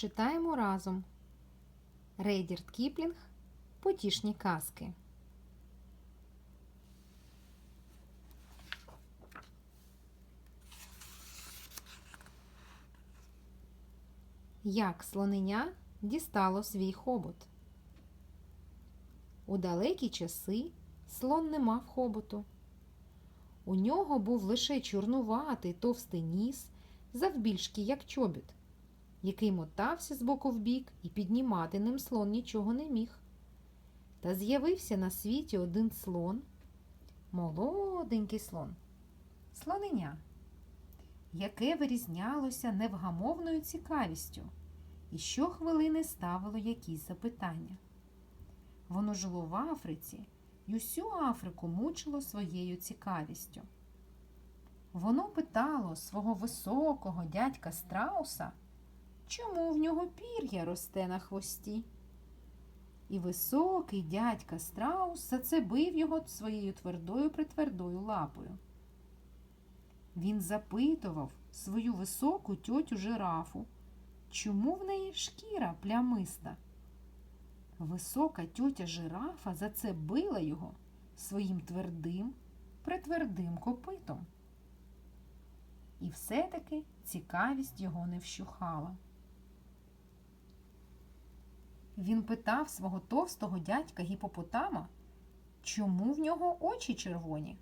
Читаємо разом. Рейдірд Кіплінг Потішні казки. Як слоненя дістало свій хобот. У далекі часи слон не мав хоботу. У нього був лише чорнуватий товстий ніс, завбільшки, як чобіт, який мотався з боку в бік і піднімати ним слон нічого не міг. Та з'явився на світі один слон, молоденький слон, слоненя, яке вирізнялося невгамовною цікавістю і щохвилини ставило якісь запитання. Воно жило в Африці і усю Африку мучило своєю цікавістю. Воно питало свого високого дядька страуса, чому в нього пір'я росте на хвості. І високий дядька страус зацебив його своєю твердою притвердою лапою. Він запитував свою високу тьотю жирафу, чому в неї шкіра плямиста. Висока тьотя жирафа за це била його своїм твердим, притвердим копитом. І все-таки цікавість його не вщухала. Він питав свого товстого дядька гіпопотама, чому в нього очі червоні.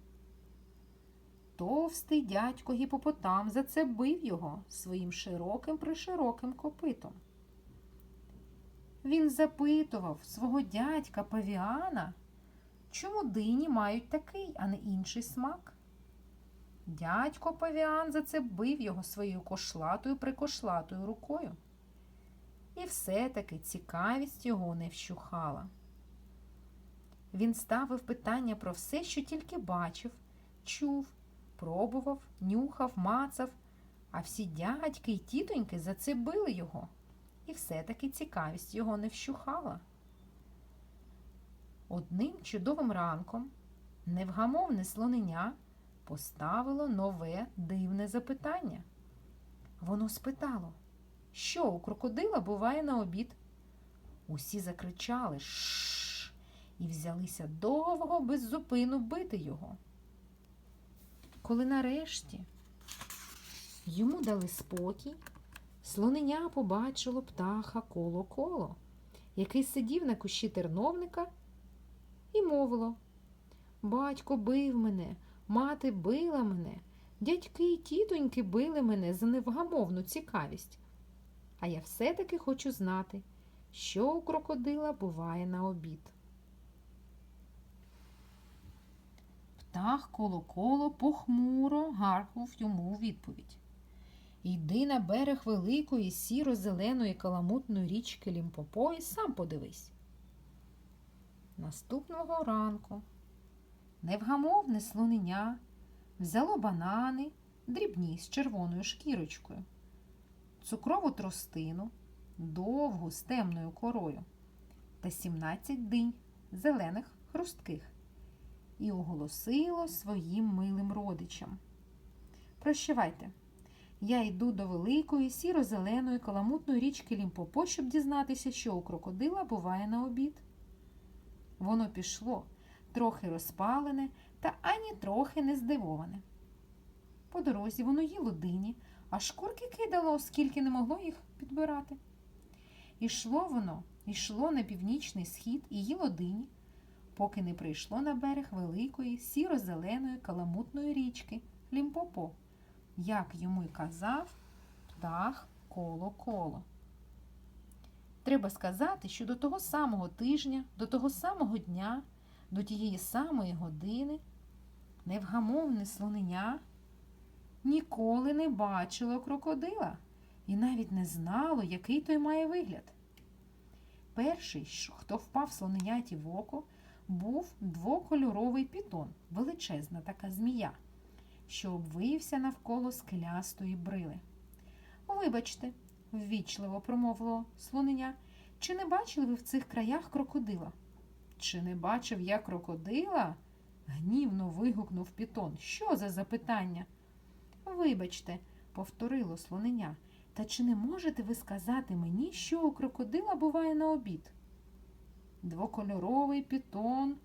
Товстий дядько гіпопотам за це бив його своїм широким пришироким копитом. Він запитував свого дядька павіана, чому дині мають такий, а не інший смак. Дядько павіан за це бив його своєю кошлатою прикошлатою рукою. І все-таки цікавість його не вщухала. Він ставив питання про все, що тільки бачив, чув, пробував, нюхав, мацав, а всі дядьки й тітоньки за це били його і все-таки цікавість його не вщухала. Одним чудовим ранком невгамовне слоненя поставило нове дивне запитання. Воно спитало, що у крокодила буває на обід. Усі закричали «Шш!» і взялися довго без зупину бити його. Коли нарешті йому дали спокій, Слоненя побачило птаха коло-коло, який сидів на кущі терновника і мовило Батько бив мене, мати била мене, дядьки й тітоньки били мене за невгамовну цікавість. А я все-таки хочу знати, що у крокодила буває на обід. Птах коло-коло похмуро гаркнув йому у відповідь. Йди на берег великої сіро-зеленої каламутної річки Лімпопо і сам подивись. Наступного ранку невгамовне слоненя взяло банани, дрібні з червоною шкірочкою, цукрову тростину, довгу з темною корою та 17 динь зелених хрустких і оголосило своїм милим родичам. Прощавайте! Я йду до великої сіро-зеленої каламутної річки Лімпопо, щоб дізнатися, що у крокодила буває на обід. Воно пішло, трохи розпалене та ані трохи не здивоване. По дорозі воно їло дині, а шкурки кидало, оскільки не могло їх підбирати. Ішло воно, йшло на північний схід і їло дині, поки не прийшло на берег великої сіро-зеленої каламутної річки Лімпопо як йому й казав птах коло-коло. Треба сказати, що до того самого тижня, до того самого дня, до тієї самої години невгамовне слоненя ніколи не бачило крокодила і навіть не знало, який той має вигляд. Перший, хто впав слоненяті в око, був двокольоровий пітон, величезна така змія що обвився навколо скелястої брили. Вибачте, ввічливо промовило слоненя, чи не бачили ви в цих краях крокодила? Чи не бачив я крокодила? гнівно вигукнув пітон. Що за запитання? Вибачте, повторило слоненя, Та чи не можете ви сказати мені, що у крокодила буває на обід? Двокольоровий пітон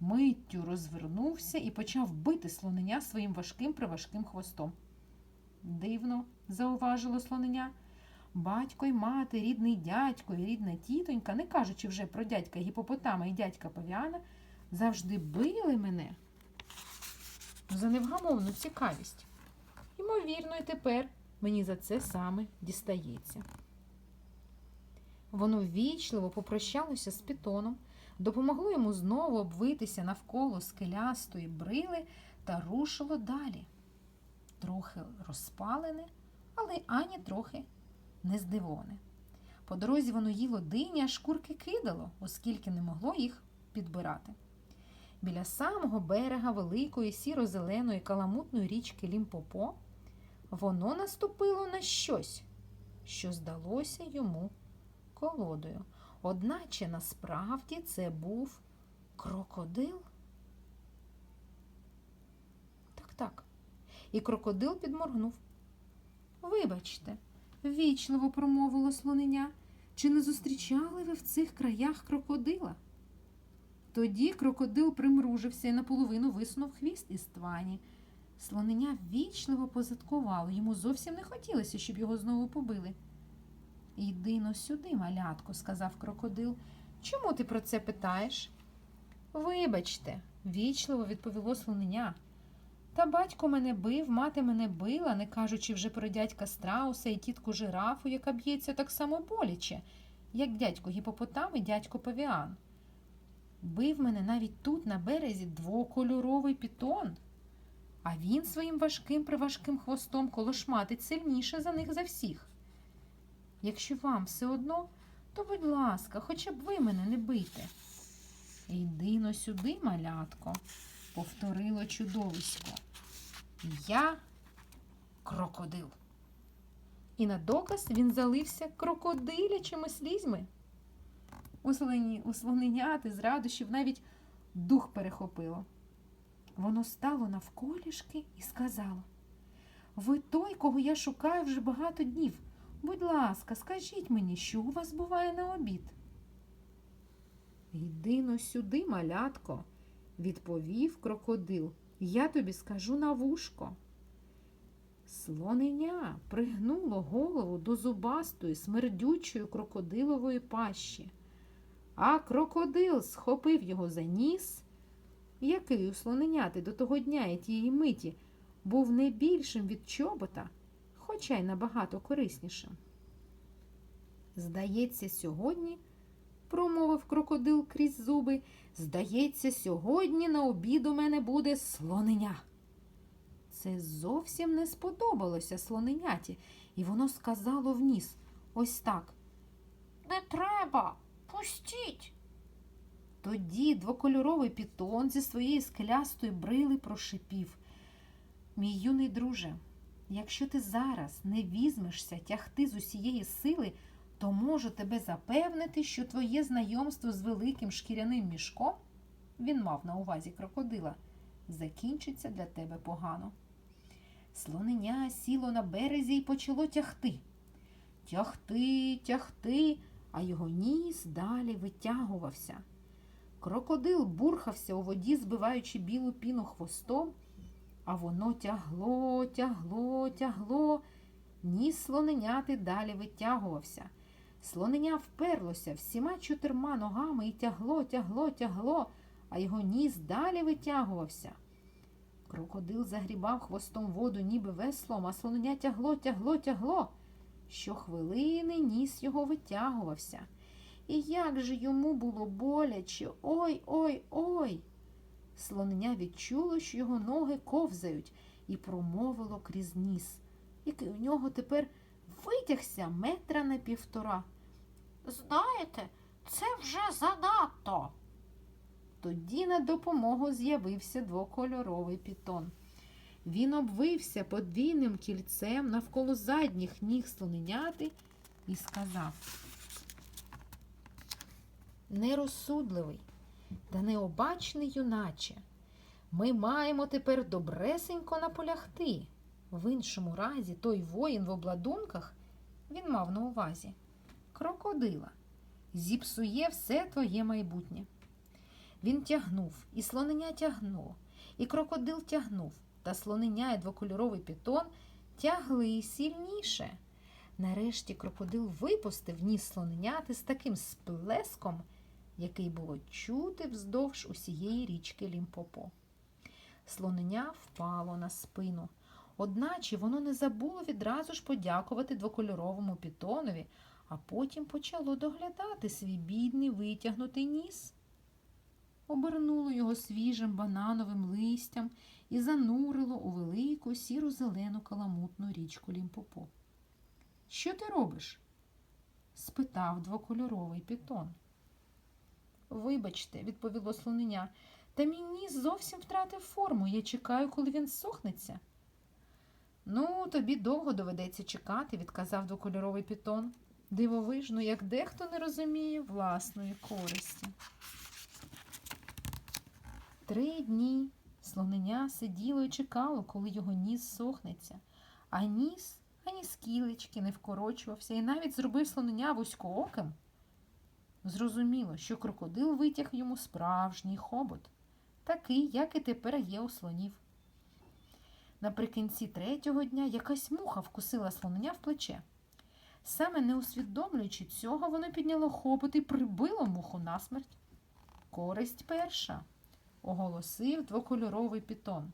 миттю розвернувся і почав бити слоненя своїм важким приважким хвостом. Дивно, зауважило слоненя. Батько й мати, рідний дядько і рідна тітонька, не кажучи вже про дядька гіпопотама і дядька павіана, завжди били мене за невгамовну цікавість. Ймовірно, і тепер мені за це саме дістається. Воно ввічливо попрощалося з пітоном, допомогло йому знову обвитися навколо скелястої брили та рушило далі. Трохи розпалене, але ані трохи не здивоване. По дорозі воно їло дині, а шкурки кидало, оскільки не могло їх підбирати. Біля самого берега великої сіро-зеленої каламутної річки Лімпопо воно наступило на щось, що здалося йому колодою. Одначе насправді це був крокодил. Так, так. І крокодил підморгнув. Вибачте, ввічливо промовило слоненя. Чи не зустрічали ви в цих краях крокодила? Тоді крокодил примружився і наполовину висунув хвіст із твані. Слоненя ввічливо позадкувало, йому зовсім не хотілося, щоб його знову побили. Йди но сюди, малятко, сказав крокодил. Чому ти про це питаєш? Вибачте, ввічливо відповіло слоненя. Та батько мене бив, мати мене била, не кажучи вже про дядька страуса і тітку жирафу, яка б'ється так само боляче, як дядько гіпопотам і дядько павіан. Бив мене навіть тут, на березі, двокольоровий пітон, а він своїм важким приважким хвостом колошматить сильніше за них за всіх. Якщо вам все одно, то, будь ласка, хоча б ви мене не бийте. Йди но сюди, малятко, повторило чудовисько. Я крокодил. І на доказ він залився крокодилячими слізьми. У, слоненяти з радощів навіть дух перехопило. Воно стало навколішки і сказало Ви той, кого я шукаю вже багато днів. Будь ласка, скажіть мені, що у вас буває на обід? Йди но сюди, малятко, відповів крокодил. Я тобі скажу на вушко. Слоненя пригнуло голову до зубастої, смердючої крокодилової пащі, а крокодил схопив його за ніс, який у слоненяти до того дня і тієї миті був не більшим від чобота, хоча й набагато кориснішим. Здається, сьогодні, промовив крокодил крізь зуби, здається, сьогодні на обід у мене буде слоненя. Це зовсім не сподобалося слоненяті, і воно сказало в ніс ось так. Не треба, пустіть. Тоді двокольоровий пітон зі своєї скелястої брили прошипів. Мій юний друже, якщо ти зараз не візьмешся тягти з усієї сили, то можу тебе запевнити, що твоє знайомство з великим шкіряним мішком він мав на увазі крокодила, закінчиться для тебе погано. Слоненя сіло на березі і почало тягти. Тягти, тягти, а його ніс далі витягувався. Крокодил бурхався у воді, збиваючи білу піну хвостом, а воно тягло, тягло, тягло, ніс слоненяти далі витягувався. Слоненя вперлося всіма чотирма ногами і тягло, тягло, тягло, а його ніс далі витягувався. Крокодил загрібав хвостом воду, ніби веслом, а слоненя тягло, тягло, тягло. Щохвилини ніс його витягувався. І як же йому було боляче. Ой ой ой. Слоненя відчуло, що його ноги ковзають, і промовило крізь ніс, який у нього тепер витягся метра на півтора. Знаєте, це вже занадто. Тоді на допомогу з'явився двокольоровий пітон. Він обвився подвійним кільцем навколо задніх ніг слоненяти і сказав Нерозсудливий та необачний юначе, ми маємо тепер добресенько наполягти. В іншому разі той воїн в обладунках він мав на увазі? Крокодила. Зіпсує все твоє майбутнє. Він тягнув, і слонення тягнуло, і крокодил тягнув, та слонення і двокольоровий пітон тягли сильніше. Нарешті крокодил випустив ніс слоненяти з таким сплеском, який було чути вздовж усієї річки Лімпопо. Слоненя впало на спину, одначе воно не забуло відразу ж подякувати двокольоровому пітонові, а потім почало доглядати свій бідний витягнутий ніс. Обернуло його свіжим банановим листям і занурило у велику сіру зелену каламутну річку Лімпопо. Що ти робиш? спитав двокольоровий пітон. Вибачте, відповіло слонення, та мій ніс зовсім втратив форму. Я чекаю, коли він сохнеться. Ну, тобі довго доведеться чекати, відказав двокольоровий пітон. Дивовижно, як дехто не розуміє власної користі. Три дні слонення сиділо і чекало, коли його ніс сохнеться, а ніс ані скілечки не вкорочувався і навіть зробив слонення вузькооким. Зрозуміло, що крокодил витяг йому справжній хобот, такий, як і тепер є у слонів. Наприкінці третього дня якась муха вкусила слонення в плече. Саме не усвідомлюючи цього, воно підняло хобот і прибило муху насмерть. Користь перша, оголосив двокольоровий пітон.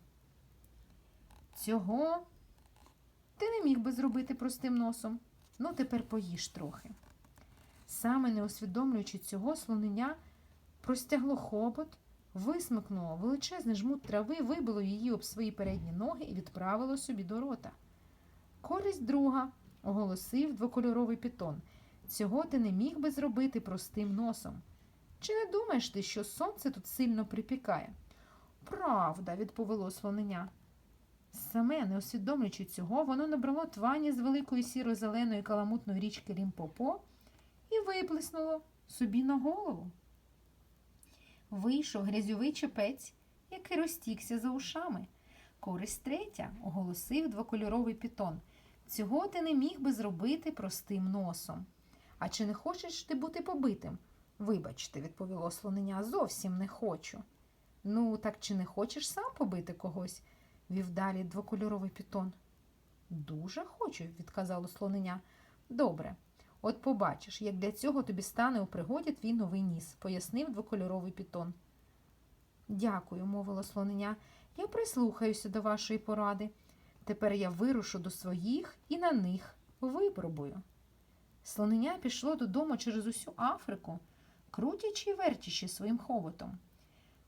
Цього ти не міг би зробити простим носом. Ну, тепер поїж трохи. Саме не усвідомлюючи цього, слонення простягло хобот, висмикнуло величезний жмут трави, вибило її об свої передні ноги і відправило собі до рота. Користь друга, оголосив двокольоровий пітон. Цього ти не міг би зробити простим носом. Чи не думаєш ти, що сонце тут сильно припікає? Правда, відповіло слонення. Саме, не усвідомлюючи цього, воно набрало твані з великої сіро-зеленої каламутної річки Лімпопо виплеснуло собі на голову. Вийшов грязьовий чепець, який розтікся за ушами. Користь третя, оголосив двокольоровий пітон. Цього ти не міг би зробити простим носом. А чи не хочеш ти бути побитим? Вибачте, відповіло слонення, зовсім не хочу. Ну, так чи не хочеш сам побити когось? вів далі двокольоровий пітон. Дуже хочу, відказало слонення. Добре, от побачиш, як для цього тобі стане у пригоді твій новий ніс, пояснив двокольоровий пітон. Дякую, мовило слонення. Я прислухаюся до вашої поради. Тепер я вирушу до своїх і на них випробую. Слонення пішло додому через усю Африку, крутячи й вертячи своїм хоботом.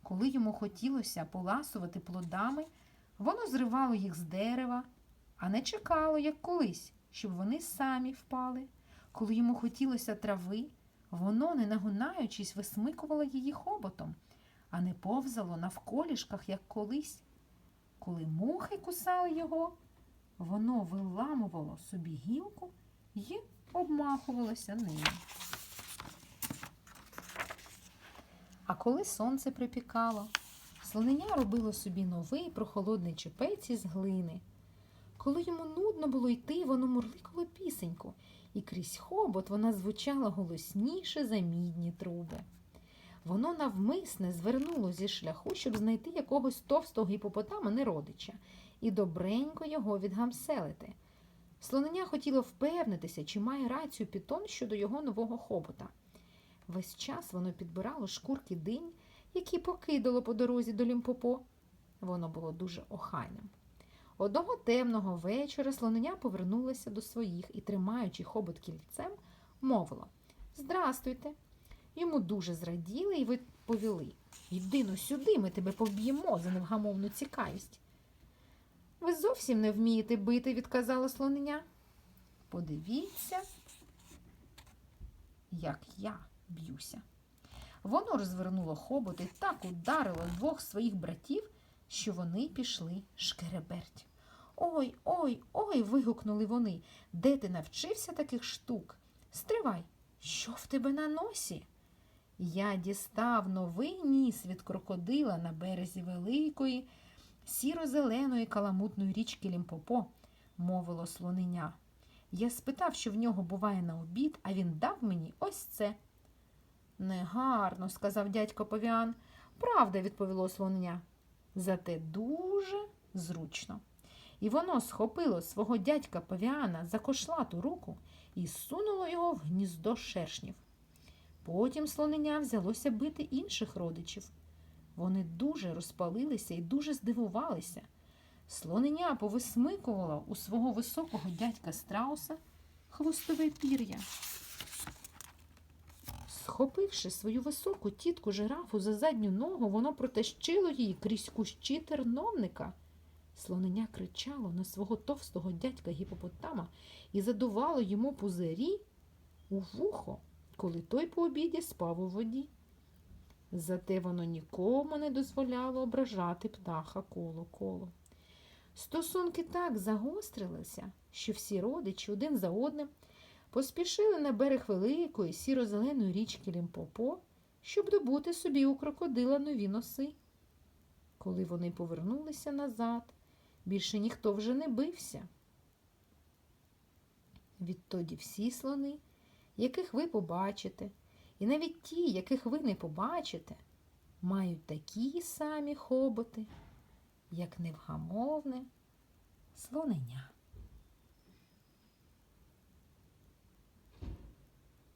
Коли йому хотілося поласувати плодами, воно зривало їх з дерева, а не чекало, як колись, щоб вони самі впали. Коли йому хотілося трави, воно, не нагунаючись, висмикувало її хоботом, а не повзало навколішках, як колись. Коли мухи кусали його, воно виламувало собі гілку і обмахувалося нею. А коли сонце припікало, слонення робило собі новий прохолодний чепець із глини. Коли йому нудно було йти, воно мурликало пісеньку, і крізь хобот вона звучала голосніше за мідні труби. Воно навмисне звернуло зі шляху, щоб знайти якогось товстого гіпопотама неродича і добренько його відгамселити. Слонення хотіло впевнитися, чи має рацію пітон щодо його нового хобота. Весь час воно підбирало шкурки динь, які покидало по дорозі до Лімпопо. Воно було дуже охайним. Одного темного вечора слонення повернулося до своїх і, тримаючи хобот кільцем, мовило Здрастуйте. Йому дуже зраділи і відповіли Йди ну сюди, ми тебе поб'ємо за невгамовну цікавість. Ви зовсім не вмієте бити, відказала слонення. Подивіться, як я б'юся. Воно розвернуло хобот і так ударило двох своїх братів, що вони пішли шкереберть. Ой, ой, ой. вигукнули вони. Де ти навчився таких штук? Стривай, що в тебе на носі? Я дістав новий ніс від крокодила на березі великої, сіро-зеленої каламутної річки Лімпопо, мовило слонення. Я спитав, що в нього буває на обід, а він дав мені ось це. Негарно, сказав дядько Павіан. Правда, відповіло слонення. Зате дуже зручно. І воно схопило свого дядька Павіана за кошлату руку і сунуло його в гніздо шершнів. Потім слонення взялося бити інших родичів. Вони дуже розпалилися і дуже здивувалися. Слонення повисмикувало у свого високого дядька страуса хвостове пір'я. Схопивши свою високу тітку жирафу за задню ногу, воно протащило її крізь кущі терновника. Слонення кричало на свого товстого дядька гіпопотама і задувало йому пузирі у вухо, коли той по обіді спав у воді. Зате воно нікому не дозволяло ображати птаха коло коло. Стосунки так загострилися, що всі родичі один за одним поспішили на берег великої сіро-зеленої річки Лімпопо, щоб добути собі у крокодила нові носи. Коли вони повернулися назад, більше ніхто вже не бився. Відтоді всі слони, яких ви побачите, і навіть ті, яких ви не побачите, мають такі самі хоботи, як невгамовне слонення.